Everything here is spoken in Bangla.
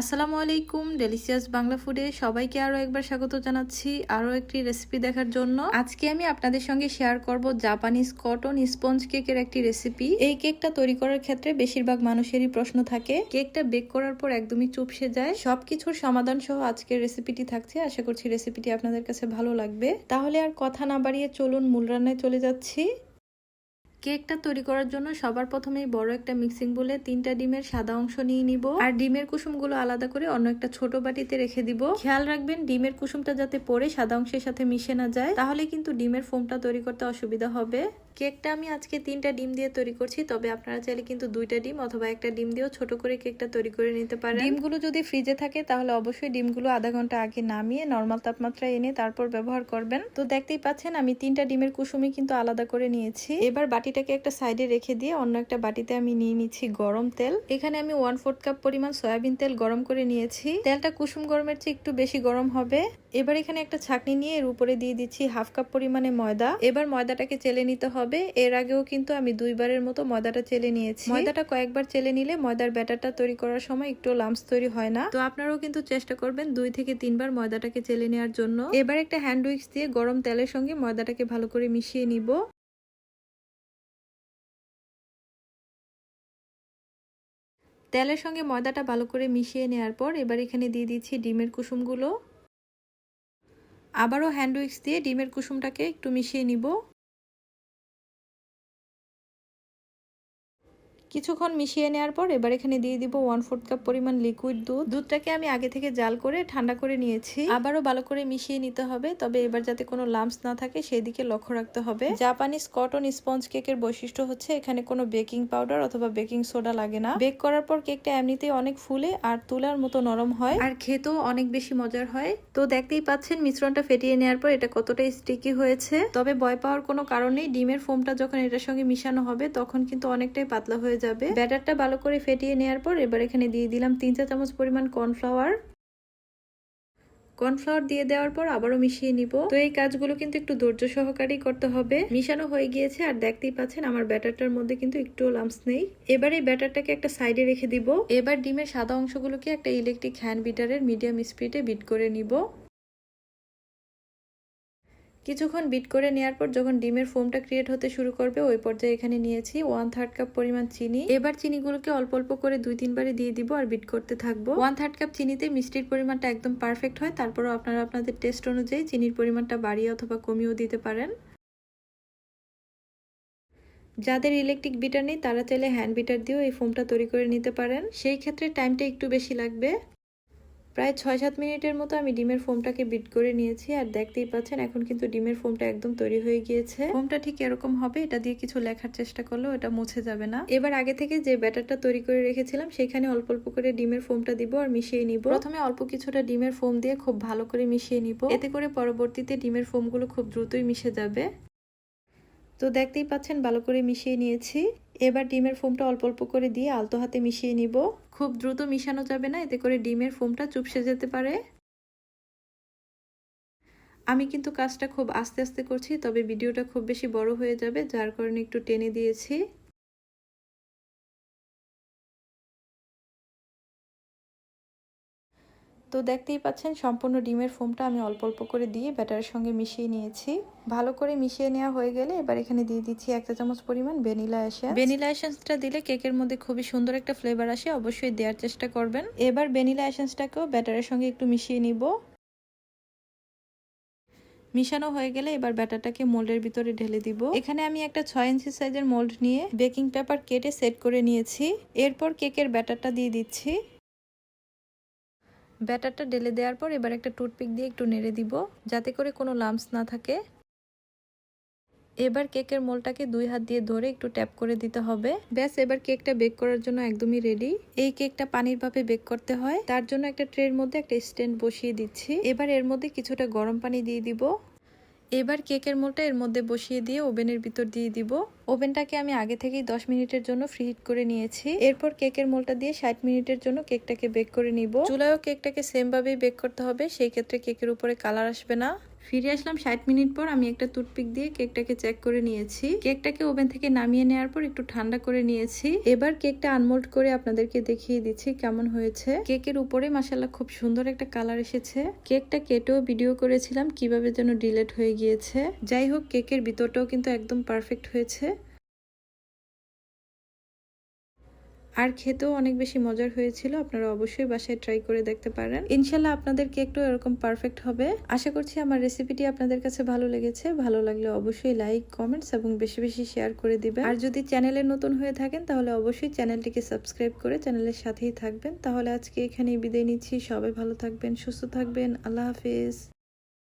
আসসালামু আলাইকুম ডেলিসিয়াস বাংলা ফুডে সবাইকে আরও একবার স্বাগত জানাচ্ছি আরও একটি রেসিপি দেখার জন্য। আজকে আমি আপনাদের সঙ্গে শেয়ার করব জাপানিজ কটন স্পঞ্জ কেকের একটি রেসিপি এই কেকটা তৈরি করার ক্ষেত্রে বেশিরভাগ মানুষেরই প্রশ্ন থাকে। কেকটা বেক করার পর একদমই চুপসে যায়। সবকিছুর সমাধান সহ আজকের রেসিপিটি থাকছে। আশা করছি রেসিপিটি আপনাদের কাছে ভালো লাগবে। তাহলে আর কথা না বাড়িয়ে চলুন মূল রান্নায় চলে যাচ্ছি। কেকটা তৈরি করার জন্য সবার প্রথমেই বড় একটা মিক্সিং বলে তিনটা ডিমের সাদা অংশ নিয়ে নিব। আর ডিমের কুসুমগুলো আলাদা করে অন্য একটা ছোট বাটিতে রেখে দিব। খেয়াল রাখবেন, ডিমের কুসুমটা যাতে পরে সাদা অংশের সাথে মিশে না যায়, তাহলে কিন্তু ডিমের ফোমটা তৈরি করতে অসুবিধা হবে। কেকটা আমি আজকে তিনটা ডিম দিয়ে তৈরি করছি, তবে আপনারা চাইলে কিন্তু দুইটা ডিম অথবা একটা ডিম দিয়েও ছোট করে কেকটা তৈরি করে নিতে পারেন। ডিমগুলো যদি ফ্রিজে থাকে তাহলে অবশ্যই ডিমগুলো আধা ঘণ্টা আগে নামিয়ে নর্মাল তাপমাত্রায় এনে তারপর ব্যবহার করবেন। তো দেখতেই পাচ্ছেন আমি তিনটা ডিমের কুসুমি কিন্তু আলাদা করে নিয়েছি। এবার বাটিটাকে একটা সাইডে রেখে দিয়ে অন্য একটা বাটিতে আমি নিয়ে নিচ্ছি গরম তেল। এখানে আমি ওয়ান ফোর্থ কাপ পরিমাণ সয়াবিন তেল গরম করে নিয়েছি। তেলটা কুসুম গরমের চেয়ে একটু বেশি গরম হবে। এবার এখানে একটা ছাকনি নিয়ে এর উপরে দিয়ে দিচ্ছি হাফ কাপ পরিমাণে ময়দা। এবার ময়দাটাকে চেলে নিতে হবে এর আগেও কিন্তু আমি দুইবারের মতো ময়দাটা চেলে নিয়েছি। ময়দাটা কয়েকবার চেলে নিলে ময়দার ব্যাটারটা তৈরি করার সময় একটু লামস তৈরি হয় না। তো আপনারাও কিন্তু চেষ্টা করবেন দুই থেকে তিনবার ময়দাটাকে চেলে নেওয়ার জন্য। এবার একটা হ্যান্ড উইক্স দিয়ে গরম তেলের সঙ্গে ময়দাটাকে ভালো করে মিশিয়ে নিব। তেলের সঙ্গে ময়দাটা ভালো করে মিশিয়ে নেওয়ার পর এবার এখানে দিয়ে দিচ্ছি ডিমের কুসুমগুলো। আবারও হ্যান্ড উইক্স দিয়ে ডিমের কুসুমটাকে একটু মিশিয়ে নিব। কিছুক্ষণ মিশিয়ে নেওয়ার পর এবার এখানে দিয়ে দিব ওয়ান ফোর্থ কাপ পরিমাণ লিকুইড দুধ। দুধটাকে আমি আগে থেকে জাল করে ঠান্ডা করে নিয়েছি। আবারও ভালো করে মিশিয়ে নিতে হবে, তবে এবার যাতে কোনো লাম্পস না থাকে সেই দিকে লক্ষ্য রাখতে হবে। জাপানিজ কটন স্পঞ্জ কেকের বৈশিষ্ট্য হচ্ছে এখানে কোনো বেকিং পাউডার অথবা বেকিং সোডা লাগে না। বেক করার পর কেকটা এমনিতেই অনেক ফুলে আর তুলার মতো নরম হয়। আর খেতেও অনেক বেশি মজার হয়। তো দেখতেই পাচ্ছেন মিশ্রণটা ফেটিয়ে নেওয়ার পর এটা কতটা স্টিকি হয়েছে। তবে ভয় পাওয়ার কোনো কারণ নেই, ডিমের ফোমটা যখন এটার সঙ্গে মিশানো হবে, তখন কিন্তু অনেকটাই পাতলা হয়ে যাবে। ব্যাটারটা ভালো করে ফেটিয়ে নেওয়ার পর এবার এখানে দিয়ে দিলাম তিন চা চামচ পরিমাণ কর্নফ্লাওয়ার। কর্নফ্লাওয়ার দিয়ে দেওয়ার পর আবারও মিশিয়ে নিব। তো এই কাজগুলো কিন্তু একটু ধৈর্য সহকারেই করতে হবে। মিশানো হয়ে গিয়েছে আর দেখতেই পাচ্ছেন আমার ব্যাটারটার মধ্যে কিন্তু একটু লাম্পস নেই। এবার এই ব্যাটারটাকে একটা সাইডে রেখে দিব। এবার ডিমের সাদা অংশগুলোকে একটা ইলেকট্রিক হ্যান্ড বিটারের মিডিয়াম স্পিডে বিট করে নিব। কিছুক্ষণ বিট করে নেওয়ার পর যখন ডিমের ফোমটা ক্রিয়েট হতে শুরু করবে, ওই পর্যায়ে এখানে নিয়েছি ওয়ান থার্ড কাপ পরিমাণ চিনি। এবার চিনিগুলোকে অল্প অল্প করে দুই তিনবারে দিয়ে দিব আর বিট করতে থাকব। ওয়ান থার্ড কাপ চিনিতে মিষ্টির পরিমাণটা একদম পারফেক্ট হয়। তারপরও আপনারা আপনাদের টেস্ট অনুযায়ী চিনির পরিমাণটা বাড়িয়ে অথবা কমিয়েও দিতে পারেন। যাদের ইলেকট্রিক বিটার নেই, তারা চাইলে হ্যান্ড বিটার দিয়েও এই ফোমটা তৈরি করে নিতে পারেন। সেই ক্ষেত্রে টাইমটা একটু বেশি লাগবে। প্রায় ছয় সাত মিনিটের মতো আমি ডিমের ফোমটাকে বিট করে নিয়েছি আর দেখতেই পাচ্ছেন এখন কিন্তু ডিমের ফোমটা একদম তৈরি হয়ে গিয়েছে। ফোমটা ঠিক এরকম হবে, এটা দিয়ে কিছু লেখার চেষ্টা করলেও এটা মুছে যাবে না। এবার আগে থেকে যে ব্যাটারটা তৈরি করে রেখেছিলাম, সেখানে অল্প অল্প করে ডিমের ফোমটা দিব আর মিশিয়ে নিব। প্রথমে অল্প কিছুটা ডিমের ফোম দিয়ে খুব ভালো করে মিশিয়ে নিব। এতে করে পরবর্তীতে ডিমের ফোমগুলো খুব দ্রুতই মিশে যাবে। তো দেখতেই পাচ্ছেন ভালো করে মিশিয়ে নিয়েছি। এবার ডিমের ফোমটা অল্প অল্প করে দিয়ে আলতো হাতে মিশিয়ে নিব। খুব দ্রুত মিশানো যাবে না, এতে করে ডিমের ফোমটা চুপসে যেতে পারে। আমি কিন্তু কাজটা খুব আস্তে আস্তে করছি, তবে ভিডিওটা খুব বেশি বড় হয়ে যাবে, যার কারণে একটু টেনে দিয়েছি। তো দেখতেই পাচ্ছেন, সম্পূর্ণ ডিমের ফোমটা আমি অল্প অল্প করে দিয়ে ব্যাটারের সঙ্গে মিশিয়ে নিয়েছি। ভালো করে মিশিয়ে নেওয়া হয়ে গেলে এবার এখানে দিয়ে দিচ্ছি একটা চামচ পরিমাণ ভ্যানিলা এসেন্স। ভ্যানিলা এসেন্সটা দিলে কেকের মধ্যে খুবই সুন্দর একটা ফ্লেভার আসে, অবশ্যই দেওয়ার চেষ্টা করবেন। এবার ভ্যানিলা এসেন্সটাকেও ব্যাটারের সঙ্গে একটু মিশিয়ে নিব। মিশানো হয়ে গেলে এবার ব্যাটারটাকে মোল্ডের ভিতরে ঢেলে দিব। এখানে আমি একটা ছয় ইঞ্চি সাইজের মোল্ড নিয়ে বেকিং পেপার কেটে সেট করে নিয়েছি। এরপর কেকের ব্যাটারটা দিয়ে দিচ্ছি। ব্যাটারটা ঢেলে দেওয়ার পর এবার একটা টুথপিক দিয়ে একটু নেড়ে দিব, যাতে করে কোনো লাম্পস না থাকে। এবার কেকের মোলটাকে দুই হাত দিয়ে ধরে একটু ট্যাপ করে দিতে হবে। ব্যাস, এবার কেকটা বেক করার জন্য একদমই রেডি। এই কেকটা পানির ভাপে বেক করতে হয়। তার জন্য একটা ট্রের মধ্যে একটা স্ট্যান্ড বসিয়ে দিচ্ছি। এবার এর মধ্যে কিছুটা গরম পানি দিয়ে দিব। এবার কেকের মোটা এর মধ্যে বসিয়ে দিয়ে ওভেনের ভিতর দিয়ে দিব। ওভেনটাকে আমি আগে থেকেই দশ মিনিটের জন্য ফ্রি হিট করে নিয়েছি। এরপর কেকের মোলটা দিয়ে ষাট মিনিটের জন্য কেকটাকে বেক করে নিব। চুলায়ও কেকটাকে সেম ভাবেই বেক করতে হবে, সেই ক্ষেত্রে কেকের উপরে কালার আসবে না। ফিরে আসলাম ষাট মিনিট পর আমি একটা টুথপিক দিয়ে কেকটাকে চেক করে নিয়েছি। কেকটাকে ওভেন থেকে নামিয়ে নেওয়ার পর একটু ঠান্ডা করে নিয়েছি। এবার কেকটা আনমোল্ড করে আপনাদেরকে দেখিয়ে দিচ্ছি কেমন হয়েছে। কেকের উপরে মাসাল্লাহ খুব সুন্দর একটা কালার এসেছে। কেকটা কেটেও ভিডিও করেছিলাম কীভাবে যেন ডিলেট হয়ে গিয়েছে। যাই হোক, কেকের ভিতরটাও কিন্তু একদম পারফেক্ট হয়েছে। আর খেতেও অনেক বেশি মজার হয়েছিল। আপনারা অবশ্যই বাসায় ট্রাই করে দেখতে পারেন। ইনশাল্লাহ আপনাদের কেকটাও এরকম পারফেক্ট হবে। আশা করছি আমার রেসিপিটি আপনাদের কাছে ভালো লেগেছে। ভালো লাগলে অবশ্যই লাইক কমেন্টস এবং বেশি বেশি শেয়ার করে দিবেন। আর যদি চ্যানেলে নতুন হয়ে থাকেন, তাহলে অবশ্যই চ্যানেলটিকে সাবস্ক্রাইব করে চ্যানেলের সাথেই থাকবেন। তাহলে আজকে এখানেই বিদায় নিচ্ছি। সবাই ভালো থাকবেন, সুস্থ থাকবেন। আল্লাহ হাফিজ।